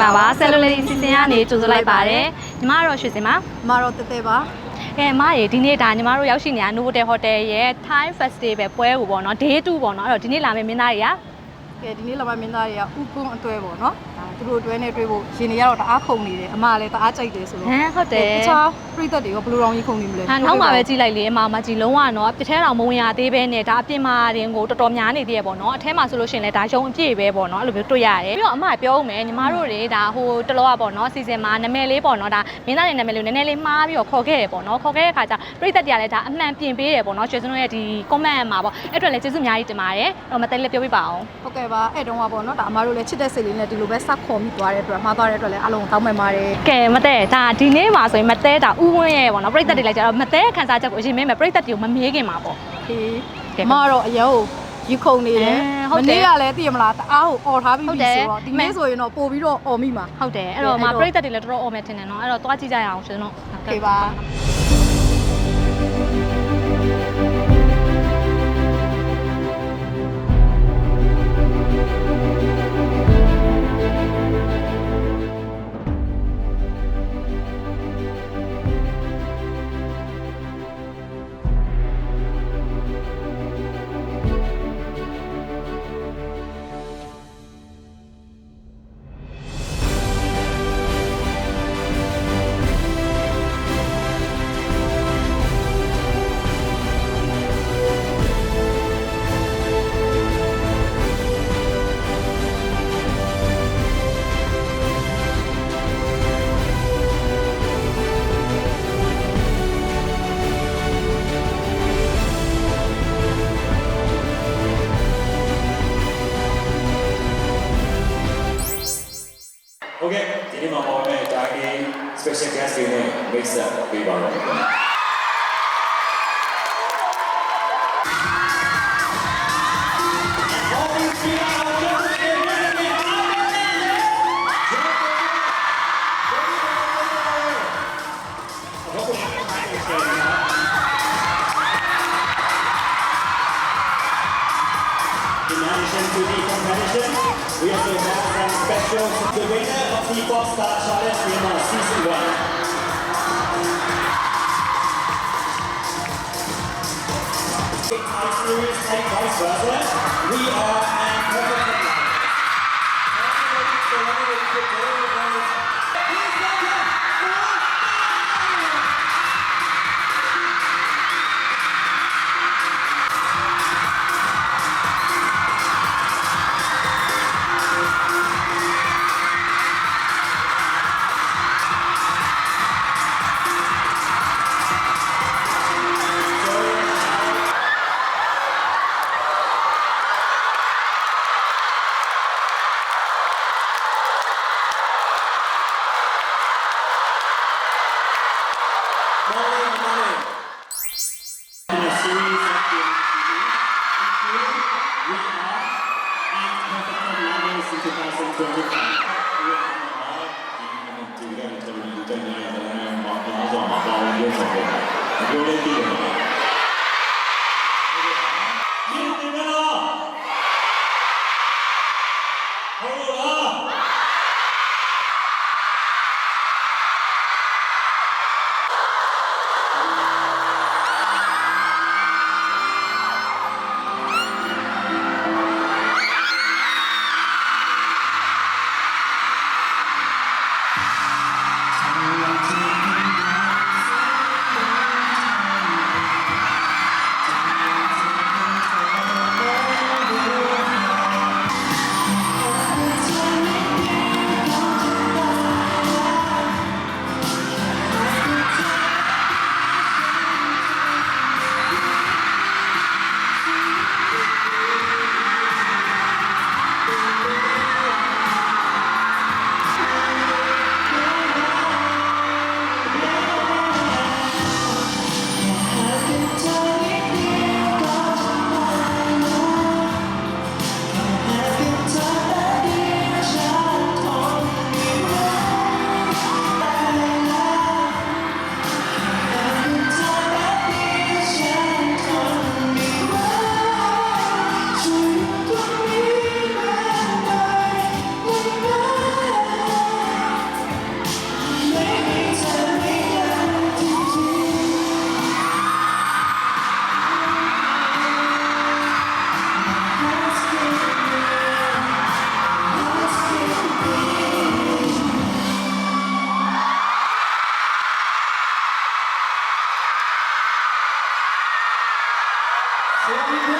္ဂလာပါဆယ်လိုလေးစီစဉ်ကနေကြိုဆိုလိုက်ပါတယ်ညီမကတော့ရွှေစင်ပါမတော့တဲတဲပါအဲအမရေဒီနေ့ဒါညီမတို့ရောက်ရှိနေတာ Novotel Hotel ရဲ့ Thai Festival ပွဲကိုပေါ့နော် Day 2ပေါ့နော်အဲ့တော့ဒီနေ့လာမယ့်မင်းသားတွေကကဲဒီနေ့လာမမင်းသားတွေကဥကုန်းအတွဲပေါ့နော်ဒါ သူတို့အတွဲနဲ့တွေ့ဖို့ရှင်နေရတော့တအားခုန်နေတယ်အမလည်းတအားကြိုက်တယ်ဆိုတော့ဟမ်ဟုတ်တယ်တခြားပြိသက်တွေကဘယ်လိုတောင်ကြီးခုန်နေမလဲဟာနောက်မှပဲကြည့်လိုက်လေအမမကြည့်လုံးဝနော်ပြထဲတော်မဝင်ရသေးပဲနဲ့ဒါအပြင်မှာတင်ကိုတော်တော်များနေသေးရပေါ့နော်အထဲမှာဆိုလို့ရှိရင်လည်းဒါရုံအပြည့်ပဲပေါ့နော်အဲ့လိုမျိုးတွေ့ရတယ်ပြီးတော့အမပြောဦးမယ်ညီမတို့တွေဒါဟိုတလောကပေါ့နော်စီစဉ်မှာနာမည်လေးပေါ့နော်ဒါမင်းသားတွေနာမည်လေးနည်းနည်းလေးမှားပြီးတော့ခေါ်ခဲ့တယ်ပေါ့နော်ခေါ်ခဲ့တဲ့ခါကျပြိသက်တွေကလည်းဒါအမှန်ပြင်ပေးတယ်ပေါ့နော်ရွှေစနုရဲ့ဒီ comment မှာပေါ့အဲ့အတွက်လည်းကျေးဇူးအများကြီးတင်ပါတယ်အဲ့တော့မသိလည်းပြောပြပါအောင်ဟုတ်ကဲ့ပါအဲ့တုန်းကပေါ့နော်ဒါအမတို့လည်းချစ်တဲ့စိတ်လေးနဲ့ဒီလိုပဲစခေါ်မိသွားတဲ့အတွက်မှားသွားတဲ့အတွက်လည်းအလုံးတောင်းပန်ပါတယ်ကဲမတဲဒါဒီနေ့မှာဆိုရင်မတဲတာဥဝင်းရဲ့ပေါ့နော်ပြိသက်တွေလိုက်ကြတော့မတဲခန်းစားချက်ကိုအရင်မေးမယ်ပြိသက်တွေကိုမမေးခင်ပါပေါ့ဟေးဒီမှာတော့အရင်ယူခုံနေတယ်မနေ့ကလည်းသိရမလားတအားကိုអော်ထားပြီးပြီဆိုတော့ဒီနေ့ဆိုရင်တော့ပို့ပြီးတော့អော်မိမှာဟုတ်တယ်အဲ့တော့မှာပြိသက်တွေလည်းတော်တော်អော်မယ်ထင်တယ်နော်အဲ့တော့တွားကြည့်ကြရအောင်ရှင်တော့ဟုတ်ကဲ့ပါ Here we.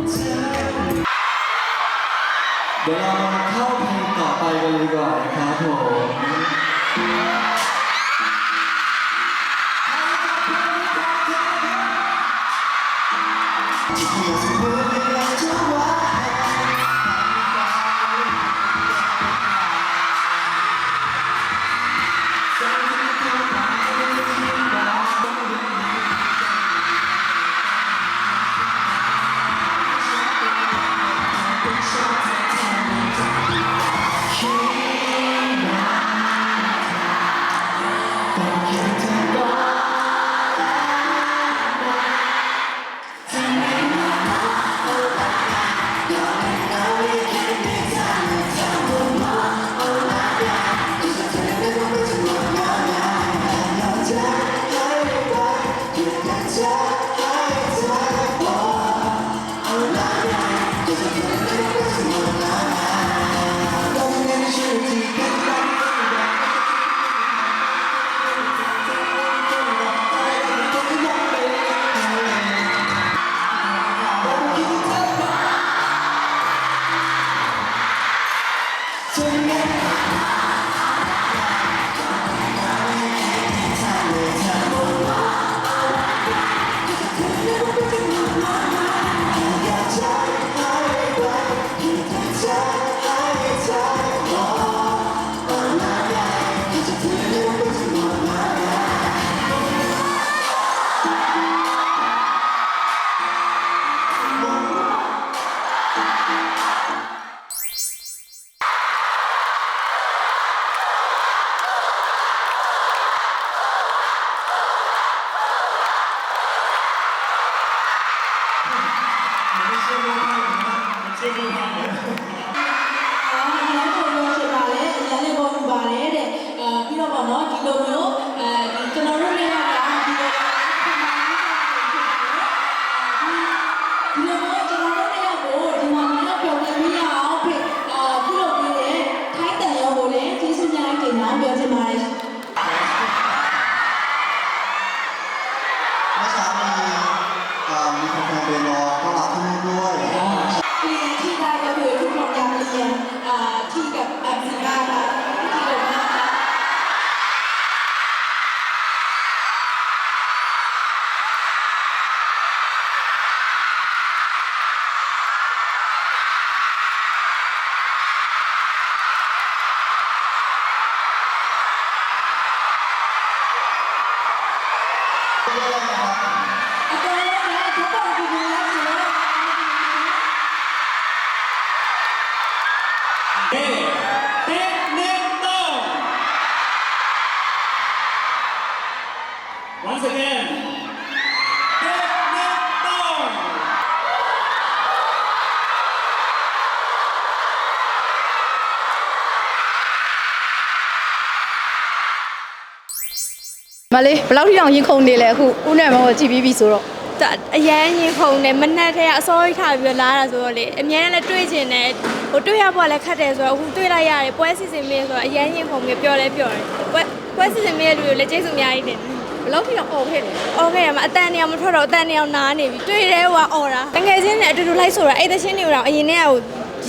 เดี๋ยวเรามาเข้าเพลงต่อไปกันเลยดีกว่านะครับผม เ Once again, Technical! မလေးဘယ်လောက်ထိအောင်ရင်ခုန်နေလဲအခုဦးနဲ့မောကြည့်ပြီးပြီဆိုတော့ ဒါအရန်ရင်ခုန်တယ်မနှက်ထဲကအစောကြီးထားပြီးတော့လာတာဆိုတော့လေအများနဲ့တွေ့ချင်တယ်ဟိုတွေ့ရဖို့လည်းခက်တယ်ဆိုတော့အခုတွေ့လိုက်ရတယ်ပွဲစီစဉ်မေးဆိုတော့အရန်ရင်ခုန်ပြီးပျော်လဲပျော်တယ်ပွဲပွဲစီစဉ်မေးတဲ့လူတွေလည်းကျေးဇူးအများကြီးတင်တယ် ဘလောက်ထိတော့អော်ခဲ့တယ်။အော်ခဲ့ရမှာအတန်နေအောင်မထွက်တော့အတန်နေအောင်နားနေပြီ။တွေ့တယ်ဟိုကអော်တာ။တကယ်ချင်းနဲ့အတူတူလိုက်ဆိုတာအဲ့သချင်းတွေကိုတော့အရင်နဲ့ဟို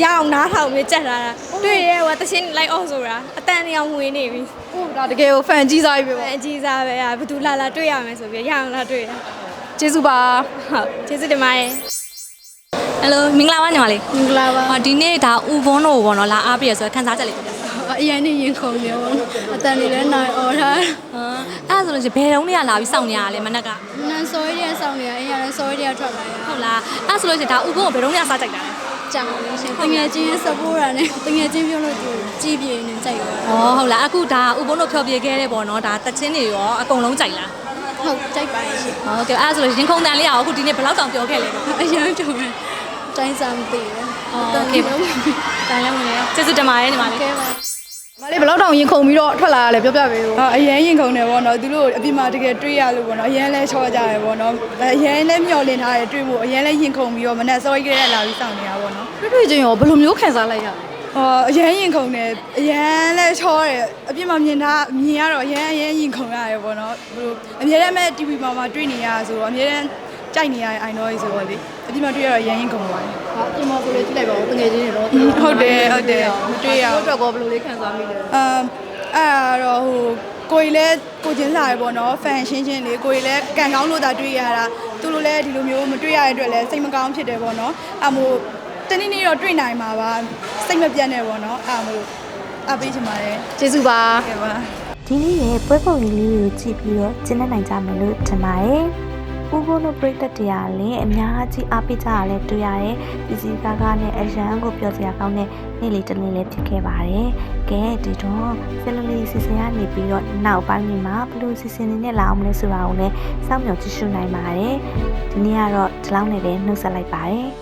ရအောင်နားထောင်ပြီးကြက်လာတာ။တွေ့တယ်ဟိုကသချင်းလိုက်អော်ဆိုတာအတန်နေအောင်ဝင်နေပြီ။ဟုတ်ဒါတကယ်ကိုဖန်ကြီးစားပြီပေါ့။ဖန်ကြီးစားပဲ။ဘသူလာလာတွေ့ရမယ်ဆိုပြီးရအောင်လာတွေ့တာ။ကျေးဇူးပါ။ဟုတ်ကျေးဇူးတင်ပါတယ်။ Hello မင်္ဂလာပါညီမလေးမင်္ဂလာပါဒီနေ့ဒါဥဘွန်းတို့ဘောနော်လာအားပြရဆိုခန်းစားချက်လေးပြ အရင်နဲ့ရင်ခုန်နေပေါ့အတန်နေလဲနိုင်អော်ထား အဲ့ဒါဆိုလို့ရှိရင်ဘယ်တုန်းတွေကလာပြီးစောင့်နေရလဲမနက်က နန်စောရီရဆောင်နေရအရင်ကလည်းစောရီရထွက်လာရ ဟုတ်လားအဲ့ဒါဆိုလို့ရှိရင်ဒါဦးဘွန်းကိုဘယ်တုန်းကစားကြိုက်တာလဲ ကြောင်လို့ရှင်တငယ်ချင်းစပိုးရနဲ့တငယ်ချင်းပြောလို့သူကြည်ပြေနေကြိုက်သွား ဩဟုတ်လားအခုဒါဦးဘုန်းတို့ဖျော်ပြခဲ့တဲ့ပေါ့နော်ဒါတချင်းတွေရောအကုန်လုံးကြိုက်လား ဟုတ်ကြိုက်ပါရဲ့ရှင် ဟုတ်ကဲ့အဲ့ဒါဆိုလို့ရင်ခုန်တန်လေးရောအခုဒီနေ့ဘယ်လောက်တောင်ပြောခဲ့လဲပေါ့ အရင်တုန်းကတိုင်းစားမသိဘူး โอเคပါတိုင်လည်းဝင်လေကျေးဇူးတင်ပါတယ်ညီမလေး ကဲပါ မလေးဘယ်လောက်တောင်ရင်ခုန်ပြီးတော့ထွက်လာရလဲပြောပြပေးဦးအာအရန်ရင်ခုန်တယ်ပေါ့နော်သူတို့အပြင်မှာတကယ်တွေ့ရလို့ပေါ့နော်အရန်လဲချောကြရပေါ့နော်အရန်လဲမျောလင့်ထားတယ်တွေ့ဖို့အရန်လဲရင်ခုန်ပြီးတော့မနဲ့စောကြီးကလေးလာပြီးစောင့်နေတာပေါ့နော်တွေ့တွေ့ချင်းရောဘယ်လိုမျိုးခံစားလိုက်ရလဲအော်အရန်ရင်ခုန်တယ်အရန်လဲချောတယ်အပြင်မှာမြင်ထားမြင်ရတော့အရန်အရန်ရင်ခုန်ရတယ်ပေါ့နော်ဘယ်လိုအများတမ်းမဲ့ TV မှာမှာတွေ့နေရဆိုတော့အများတမ်းကြိုက်နေရတဲ့ idol ကြီးဆိုတော့လေ အပြင်မှာတွေ့ရတော့ရရင်ရင်ကုန်ပါတယ်ဟာအပြင်မှာဆိုလေကြည့်လိုက်ပါဦးတငယ်ချင်းတွေတော့ဟုတ်တယ်ဟုတ်တယ်မတွေ့ရဘူးတို့တော့ဘယ်လိုလေးခံစားမိလဲအမ်အဲ့ဒါတော့ဟိုကိုကြီးလဲကိုချင်းလာရပေါ့နော်ဖန်ရှင်းရှင်းလေးကိုကြီးလဲကန်ကောင်းလို့သာတွေ့ရတာသူတို့လဲဒီလိုမျိုးမတွေ့ရတဲ့အတွက်လဲစိတ်မကောင်းဖြစ်တယ်ပေါ့နော်အမို့တနေ့နေ့တော့တွေ့နိုင်မှာပါစိတ်မပြတ်နဲ့ပေါ့နော်အမို့အပေးချင်ပါတယ်ကျေးဇူးပါကဲပါဒီနေ့ရဲ့ပွဲပုံလေးလေးကိုကြည့်ပြီးတော့ကျင်းနေနိုင်ကြမယ်လို့ထင်ပါတယ်။ ဦးဘုန်းတို့ပြိတ္တတရားလည်းအများကြီးအားပေးကြရလဲတွေ့ရတယ်။ဒီစီကားကားနဲ့အရန်ကိုပြောစရာကောင်းတဲ့နေ့လေးတစ်နေ့လေးဖြစ်ခဲ့ပါတယ်။ကဲဒီတော့ဆယ်လလီစီစဉ်ရနေပြီးတော့နောက်ပိုင်းတွေမှာဘလို့စီစဉ်နေနဲ့လာအောင်လဲဆိုတာကိုလည်းစောင့်မျှော်ကြည့်ရှုနိုင်ပါတယ်။ဒီနေ့ကတော့ဒီလောက်နဲ့ပဲနှုတ်ဆက်လိုက်ပါတယ်။